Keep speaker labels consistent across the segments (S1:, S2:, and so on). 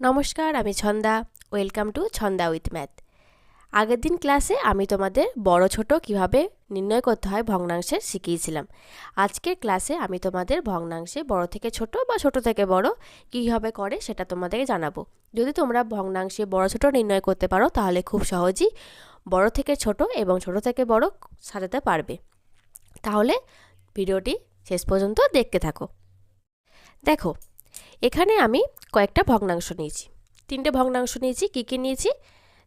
S1: নমস্কার, আমি Chhanda. Welcome to Chhanda with math. আগের দিন ক্লাসে আমি তোমাদের বড় ছোট কীভাবে নির্ণয় করতে হয় ভগ্নাংশে শিখিয়েছিলাম। আজকের ক্লাসে আমি তোমাদের ভগ্নাংশে বড় থেকে ছোট বা ছোট থেকে বড় কীভাবে করে সেটা তোমাদেরকে জানাব। যদি তোমরা ভগ্নাংশে বড় ছোট নির্ণয় করতে পারো, তাহলে খুব সহজেই বড় থেকে ছোট এবং ছোট থেকে বড় সাজাতে পারবে। তাহলে ভিডিওটি শেষ পর্যন্ত দেখতে থাকো। দেখো এখানে আমি কয়েকটা ভগ্নাংশ নিয়েছি। তিনটে ভগ্নাংশ নিয়েছি, কী কী নিয়েছি?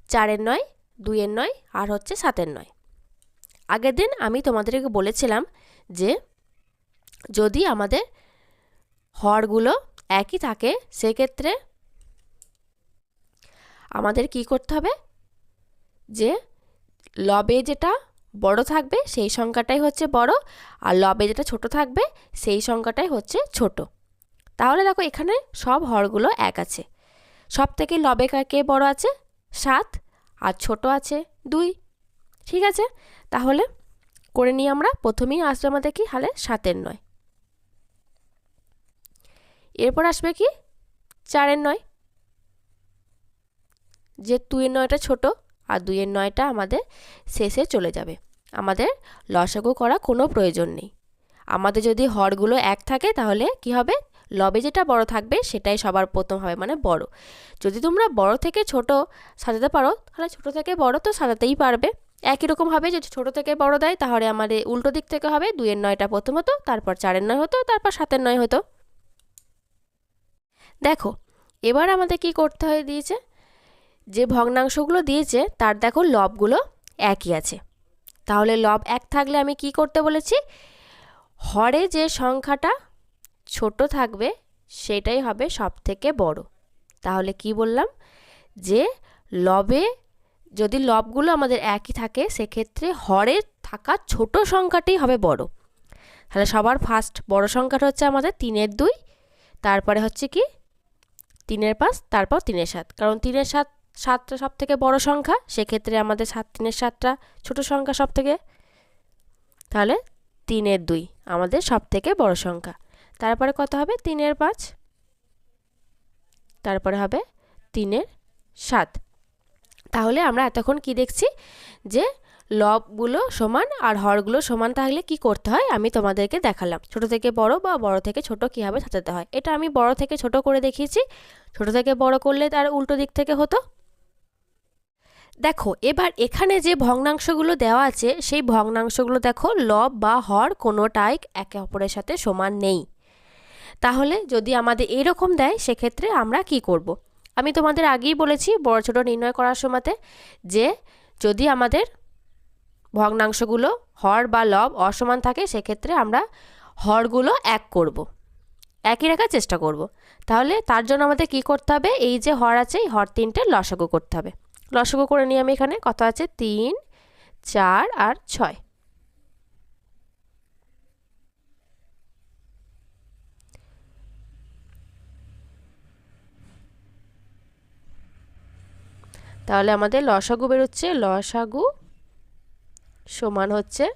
S1: চারের নয়, দুইয়ের নয়, আর হচ্ছে সাতের নয়। আগের দিন আমি তোমাদেরকে বলেছিলাম যে যদি আমাদের হরগুলো একই থাকে, সেক্ষেত্রে আমাদের কি করতে হবে? যে লবে যেটা বড় থাকবে, সেই সংখ্যাটাই হচ্ছে বড়, আর লবে যেটা ছোট থাকবে, সেই সংখ্যাটাই হচ্ছে ছোট। তাহলে দেখো এখানে সব হরগুলো এক আছে। সব থেকে লবে কে বড় আছে? সাত। আর ছোট আছে দুই। ঠিক আছে? তাহলে করে নিই আমরা। প্রথমেই আসবে আমাদের কি? হালে সাতের নয়। এরপর আসবে কি? চারের নয়। যে দুইয়ের নয়টা ছোট আর দুইয়ের নয়টা আমাদের শেষে চলে যাবে। আমাদের লসাগু করা কোনো প্রয়োজন নেই। আমাদের যদি হরগুলো এক থাকে তাহলে কি হবে? লবে যেটা বড় থাকবে, সেটাই সবার প্রথম হবে মানে বড়। যদি তোমরা বড় থেকে ছোট সাজাতে পারো, তাহলে ছোট থেকে বড় তো সাজাতেই পারবে। একই রকম হবে, যদি ছোট থেকে বড় দেয়, তাহলে আমাদের উল্টো দিক থেকে হবে, দুইয়ের নয়টা প্রথম হতো, তারপর চারের নয় হতো, তারপর সাতের নয় হতো। দেখো, এবার আমাদের কি করতে হয়ে দিয়েছে? যে ভগ্নাংশগুলো দিয়েছে, তার দেখো লবগুলো একই আছে। তাহলে লব এক থাকলে আমি কি করতে বলেছি? হরে যে সংখ্যাটা ছোট থাকবে, সেটাই হবে সব থেকে বড়। তাহলে কি বললাম? যে লবে, যদি লবগুলো আমাদের একই থাকে, সেক্ষেত্রে হরে থাকা ছোট সংখ্যাটি হবে বড়। তাহলে সবার ফার্স্ট বড় সংখ্যাটা হচ্ছে আমাদের তিনের দুই, তারপরে হচ্ছে কি? তিনের পাঁচ, তারপর তিনের সাত। কারণ তিনের সাত, সাতটা সব থেকে বড় সংখ্যা, সেক্ষেত্রে আমাদের সাত, তিনের সাতটা ছোট সংখ্যা সব থেকে তাহলে তিনের দুই আমাদের সব থেকে বড় সংখ্যা। তারপরে কত হবে? তিনের পাঁচ। তারপরে হবে তিনের সাত। তাহলে আমরা এতক্ষণ কি দেখছি? যে লবগুলো সমান আর হরগুলো সমান, তাহলে কি করতে হয়? আমি তোমাদেরকে দেখালাম। ছোট থেকে বড় বা বড় থেকে ছোট কীভাবে সাজাতে হয়? এটা আমি বড় থেকে ছোট করে দেখিয়েছি। ছোট থেকে বড় করলে তার উল্টো দিক থেকে হতো। দেখো, এবার এখানে যে ভগ্নাংশগুলো দেওয়া আছে, সেই ভগ্নাংশগুলো দেখো, লব বা হর কোনোটাই একে অপরের সাথে সমান নেই। তাহলে যদি আমাদের এরকম দেয়, সেক্ষেত্রে আমরা কি করব। আমি তোমাদের আগেই বলেছি বড় ছোটো নির্ণয় করার সময়তে যে যদি আমাদের ভগ্নাংশগুলো হর বা লব অসমান থাকে, সেক্ষেত্রে আমরা হরগুলো এক করব। একই রাখার চেষ্টা করব। তাহলে তার জন্য আমাদের কি করতে হবে এই যে হর আছে, এই হর তিনটে লসাগু করতে হবে লসাগু করে নিয়ে আমি এখানে কত আছে তিন, চার আর ছয় তাহলে আমাদের লসাগু বেরোচ্ছে, লসাগু সমান হচ্ছে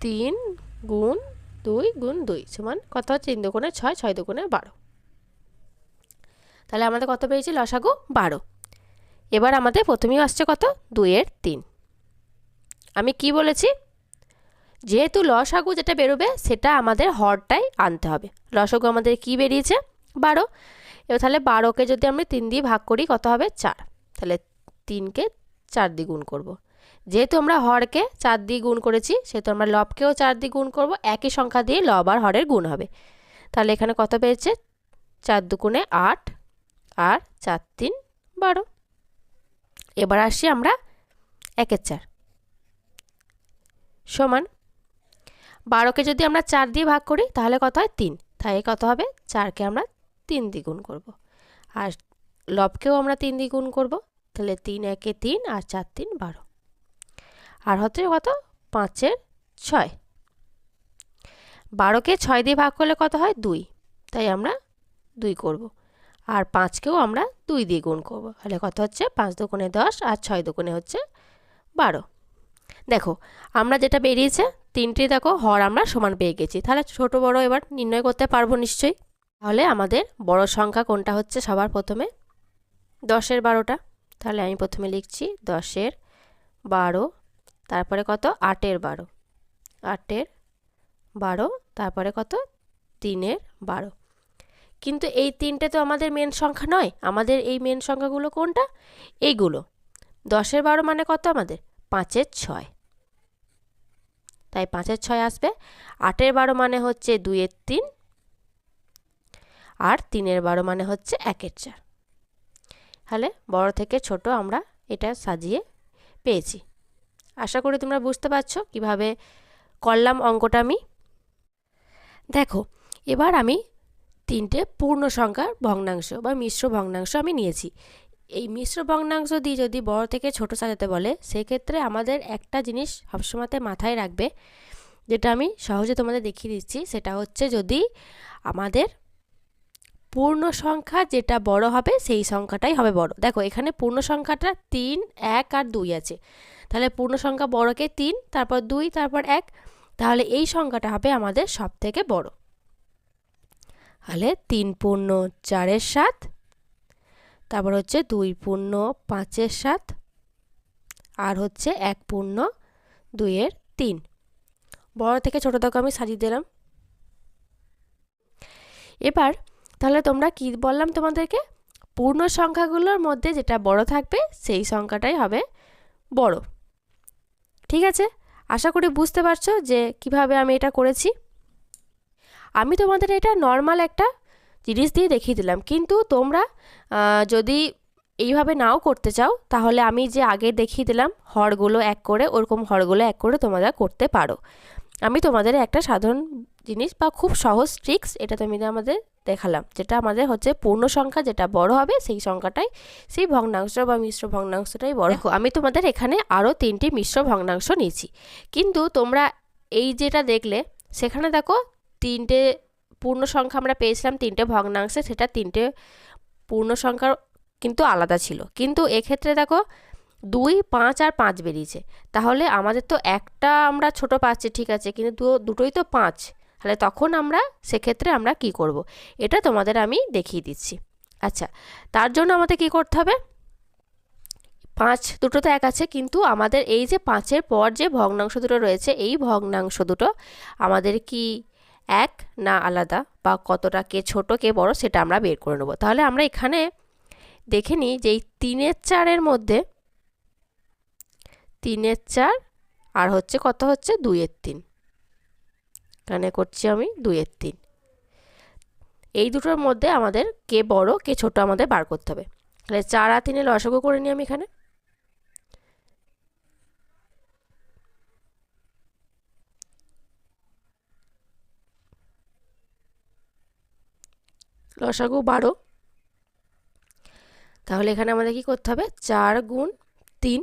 S1: তিন গুণ দুই গুণ দুই সমান কত হচ্ছে? তিন দুগুণে ছয় ছয় দুগুণে বারো। তাহলে আমাদের কত পেয়েছি? লসাগু বারো। এবার আমাদের প্রথমেই আসছে কত? দুইয়ের তিন। আমি কি বলেছি? যেহেতু লসাগু যেটা বেরোবে, সেটা আমাদের হরটাই আনতে হবে। লসাগু আমাদের কি বেরিয়েছে? বারো। এবার তাহলে বারোকে যদি আমি তিন দিয়ে ভাগ করি, কত হবে? চার। তাহলে তিনকে চার দিয়ে গুণ করব। যেহেতু আমরা হরকে চার দিয়ে গুণ করেছি, সেহেতু আমরা লবকেও চার দিয়ে গুণ করব, একই সংখ্যা দিয়ে লব আর হরের গুণ হবে। তাহলে এখানে কত পেয়েছে? চার দুগুণে আট আর চার তিন বারো। এবার আসি আমরা একের চার। সমান বারোকে যদি আমরা চার দিয়ে ভাগ করি, তাহলে কত হয়? তিন। তাই কত হবে? চারকে আমরা তিন দ্বিগুণ করব। আর লবকেও আমরা তিন দ্বিগুণ করব। তাহলে তিন একে তিন আর চার তিন বারো। আর হচ্ছে কত? পাঁচের ছয়। বারোকে ছয় দিয়ে ভাগ করলে কত হয়? দুই। তাই আমরা দুই করব। আর পাঁচকেও আমরা দুই দিয়ে গুণ করব। তাহলে কত হচ্ছে? পাঁচ দুগুণে দশ আর ছয় দুগুণে হচ্ছে বারো। দেখো, আমরা যেটা বেরিয়েছে, তিনটে দেখো, হর আমরা সমান পেয়ে গেছি। তাহলে ছোট বড় এবার নির্ণয় করতে পারব নিশ্চয়ই। তাহলে আমাদের বড় সংখ্যা কোনটা হচ্ছে সবার প্রথমে? দশের বারোটা। তাহলে আমি প্রথমে লিখছি দশের বারো, তারপরে কত? আটের বারো। আটের বারো, তারপরে কত? তিনের বারো। কিন্তু এই তিনটে তো আমাদের মেন সংখ্যা নয়। আমাদের এই মেন সংখ্যাগুলো কোনটা? এইগুলো। দশের বারো মানে কত আমাদের? পাঁচের ছয়। তাই পাঁচের ছয় আসবে। আটের বারো মানে হচ্ছে দুইয়ের তিন। আর তিনের বারো মানে হচ্ছে একের চার। তাহলে বড় থেকে ছোট আমরা এটা সাজিয়ে পেয়েছি। আশা করি তোমরা বুঝতে পারছ কীভাবে করলাম অঙ্কটা আমি। দেখো, এবার আমি তিনটে পূর্ণ সংখ্যার ভগ্নাংশ বা মিশ্র ভগ্নাংশ আমি নিয়েছি। এই মিশ্র ভগ্নাংশ দিয়ে যদি বড় থেকে ছোট সাজাতে বলে, সেক্ষেত্রে আমাদের একটা জিনিস সবসময়তে মাথায় রাখবে, যেটা আমি সহজে তোমাদের দেখিয়ে দিচ্ছি, সেটা হচ্ছে যদি আমাদের পূর্ণ সংখ্যা যেটা বড় হবে, সেই সংখ্যাটাই হবে বড়। দেখো, এখানে পূর্ণ সংখ্যাটা তিন, এক আর দুই আছে। তাহলে পূর্ণ সংখ্যা বড়কে তিন, তারপর দুই, তারপর এক। তাহলে এই সংখ্যাটা হবে আমাদের সব থেকে বড়। তাহলে তিন পূর্ণ চারের সাত, তারপর হচ্ছে দুই পূর্ণ পাঁচের সাত, আর হচ্ছে এক পূর্ণ দুইয়ের তিন। বড় থেকে ছোটো তাকে আমি সাজিয়ে দিলাম। এবার তাহলে তোমরা কি বললাম তোমাদেরকে? পূর্ণ সংখ্যাগুলোর মধ্যে যেটা বড় থাকবে, সেই সংখ্যাটাই হবে বড়। ঠিক আছে? আশা করি বুঝতে পারছ যে কীভাবে আমি এটা করেছি। আমি তোমাদের এটা নর্মাল একটা জিনিস দিয়ে দেখিয়ে দিলাম। কিন্তু তোমরা যদি এইভাবে নাও করতে চাও, তাহলে আমি যে আগে দেখিয়ে দিলাম, হরগুলো এক করে, ওরকম হরগুলো এক করে তোমরা করতে পারো। আমি তোমাদের একটা সাধারণ জিনিস বা খুব সহজ ট্রিক্স এটা তুমি আমাদের দেখালাম। যেটা আমাদের হচ্ছে পূর্ণ সংখ্যা যেটা বড় হবে সেই সংখ্যাটাই সেই ভগ্নাংশ বা মিশ্র ভগ্নাংশটাই বড় দেখো আমি তোমাদের এখানে আরও তিনটি মিশ্র ভগ্নাংশ নিয়েছি। কিন্তু তোমরা এই যেটা দেখলে সেখানে দেখো তিনটে পূর্ণ সংখ্যা আমরা পেয়েছিলাম তিনটে ভগ্নাংশে সেটা তিনটে পূর্ণ সংখ্যার কিন্তু আলাদা ছিল। কিন্তু এক্ষেত্রে দেখো দুই পাঁচ আর পাঁচ বেরিয়েছে। তাহলে আমাদের তো একটা আমরা ছোট পাচ্ছি ঠিক আছে কিন্তু দুটোই তো পাঁচ। তাহলে তখন আমরা সেক্ষেত্রে আমরা কি করব। এটা তোমাদের আমি দেখিয়ে দিচ্ছি। আচ্ছা তার জন্য আমাদের কি করতে হবে? পাঁচ, দুটো তো এক আছে, কিন্তু আমাদের এই যে পাঁচের পর যে ভগ্নাংশ দুটো রয়েছে, এই ভগ্নাংশ দুটো আমাদের কি এক না আলাদা? বা কতটা কে ছোট, কে বড়, সেটা আমরা বের করে নেব। তাহলে আমরা এখানে দেখে নিই যে এই তিনের চারের মধ্যে তিনের চার আর হচ্ছে কত হচ্ছে? দুইয়ের তিন। এখানে করছি আমি দুইয়ের তিন। এই দুটোর মধ্যে আমাদের কে বড়, কে ছোট আমাদের বার করতে হবে। তাহলে চার আর তিনে লসগো করে নিই আমি এখানে। লসাগু বারো। তাহলে এখানে আমাদের কি করতে হবে? চার গুণ তিন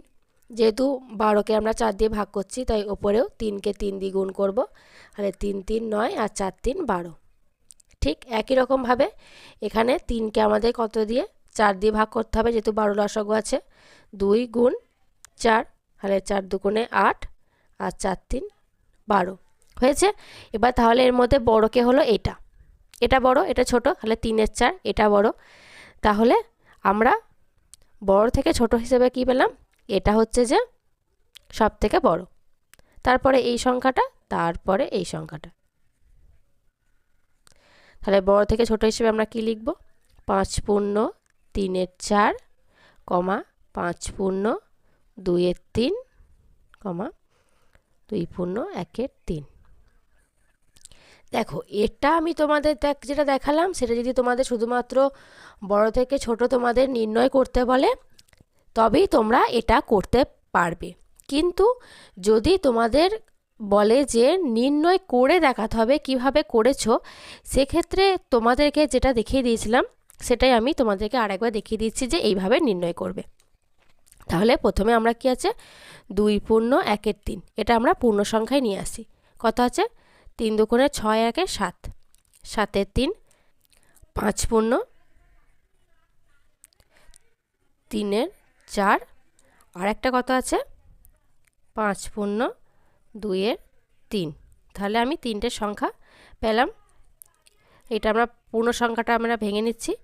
S1: যেহেতু বারোকে আমরা চার দিয়ে ভাগ করছি, তাই ওপরেও তিনকে তিন দিয়ে গুণ করব। তাহলে তিন তিন নয় আর চার, তিন বারো। ঠিক একই রকমভাবে এখানে তিনকে আমাদের কত দিয়ে? চার দিয়ে ভাগ করতে হবে, যেহেতু বারো লসগু আছে। দুই গুণ চার, তাহলে চার দুগুণে আট আর চার, তিন বারো। হয়েছে? এবার তাহলে এর মধ্যে বড়কে হলো এটা। এটা বড়, এটা ছোট, তাহলে তিনের চার, এটা বড়। তাহলে আমরা বড় থেকে ছোট হিসেবে কি পেলাম? এটা হচ্ছে যে সব থেকে বড়। তারপরে এই সংখ্যাটা, তারপরে এই সংখ্যাটা। তাহলে বড় থেকে ছোট হিসেবে আমরা কি লিখব? পাঁচ পূর্ণ তিনের চার, কমা পাঁচ পূর্ণ দুইয়ের তিন, কমা দুই পূর্ণ একের তিন। দেখো, এটা আমি তোমাদের দেখ, যেটা দেখালাম, সেটা যদি তোমাদের শুধুমাত্র বড় থেকে ছোট তোমাদের নির্ণয় করতে বলে তবেই তোমরা এটা করতে পারবে। কিন্তু যদি তোমাদের বলে যে নির্ণয় করে দেখাতে হবে কীভাবে করেছ, সেক্ষেত্রে তোমাদেরকে যেটা দেখিয়ে দিয়েছিলাম, সেটাই আমি তোমাদেরকে আরেকবার দেখিয়ে দিচ্ছি যে এইভাবে নির্ণয় করবে। তাহলে প্রথমে আমরা কি আছে? দুই পূর্ণ একের তিন। এটা আমরা পূর্ণ সংখ্যায় নিয়ে আসি। কত আছে? তিন দুগুণে ছয় একে সাত। সাতের তিন। পাঁচ পূর্ণ তিনের চার। আর একটা কত আছে? পাঁচ পূর্ণ দুইয়ের তিন। তাহলে আমি তিনটে সংখ্যা পেলাম। এটা আমরা পূর্ণ সংখ্যাটা আমরা ভেঙে নিচ্ছি।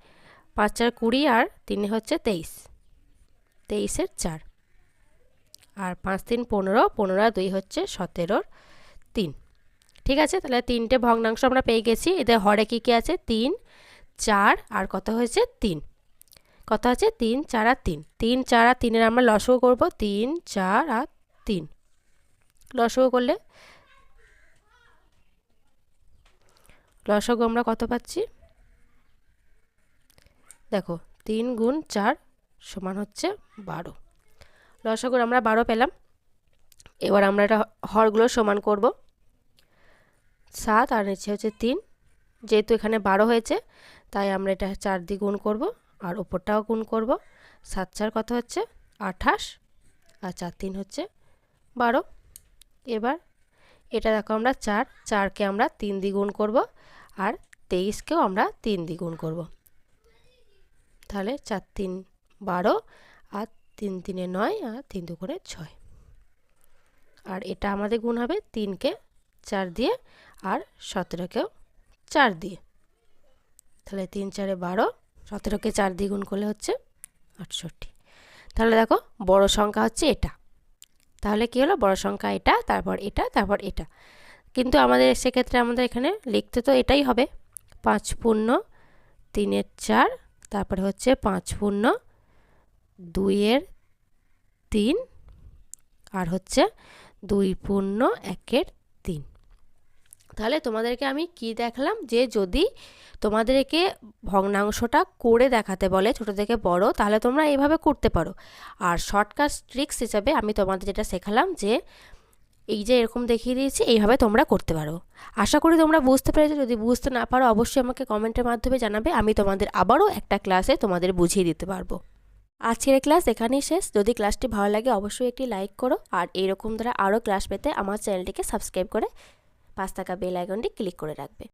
S1: পাঁচ, চার, কুড়ি আর তিনে হচ্ছে তেইশ। তেইশের চার। আর পাঁচ, তিন, পনেরো পনেরো দুই হচ্ছে সতেরোর তিন। ঠিক আছে? তাহলে তিনটে ভগ্নাংশ আমরা পেয়ে গেছি। এদের হরে কী কী আছে? তিন, চার আর কত হয়েছে? তিন। কত আছে তিন চার আর তিন। তিন চার আর তিনের আমরা লসও করব তিন চার আর তিন। লসও করলে লসগু আমরা কত পাচ্ছি? দেখো, তিন গুণ চার সমান হচ্ছে বারো। লসগুর আমরা বারো পেলাম। এবার আমরা এটা হরগুলো সমান করব। সাত আর নিচে হচ্ছে তিন। যেহেতু এখানে বারো হয়েছে, তাই আমরা এটা চার দিয়ে গুণ করব। আর ওপরটাও গুণ করব। সাত চার কত হচ্ছে? আঠাশ। আর চার তিন হচ্ছে বারো। এবার এটা দেখো আমরা চার, চারকে আমরা তিন দ্বিগুণ করব আর তেইশকেও আমরা তিন দ্বিগুণ করব। তাহলে চার তিন বারো আর তিন তিনে নয় আর তিন দুগুণে ছয়। আর এটা আমাদের গুণ হবে তিনকে চার দিয়ে আর সতেরোকেও চার দিয়ে। তাহলে তিন চারে বারো সতেরোকে চার দিয়ে গুণ করলে হচ্ছে আটষট্টি। তাহলে দেখো, বড় সংখ্যা হচ্ছে এটা। তাহলে কী হলো? বড় সংখ্যা এটা, তারপর এটা তারপর এটা। কিন্তু আমাদের সেক্ষেত্রে আমাদের এখানে লিখতে তো এটাই হবে। পাঁচ পূর্ণ তিনের চার, তারপরে হচ্ছে পাঁচ পূর্ণ দুইয়ের তিন, আর হচ্ছে দুই পূর্ণ একের তিন। তাহলে তোমাদেরকে আমি কি দেখলাম? যে যদি তোমাদেরকে ভগ্নাংশটা করে দেখাতে বলে ছোটো থেকে বড়, তাহলে তোমরা এইভাবে করতে পারো। আর শর্টকাট ট্রিক্স হিসাবে আমি তোমাদের যেটা শেখালাম যে, এই যে এরকম দেখিয়ে দিয়েছি, এইভাবে তোমরা করতে পারো। আশা করি তোমরা বুঝতে পেরেছ। যদি বুঝতে না পারো, অবশ্যই আমাকে কমেন্টের মাধ্যমে জানাবে। আমি তোমাদের আবারও একটা ক্লাসে তোমাদের বুঝিয়ে দিতে পারব। আজকের ক্লাস এখানেই শেষ। যদি ক্লাসটি ভালো লাগে, অবশ্যই একটি লাইক করো। আর এরকম দ্বারা আরও ক্লাস পেতে আমার চ্যানেলটিকে সাবস্ক্রাইব করে পাঁচ টাকা বেল আইকনটি ক্লিক করে রাখবে।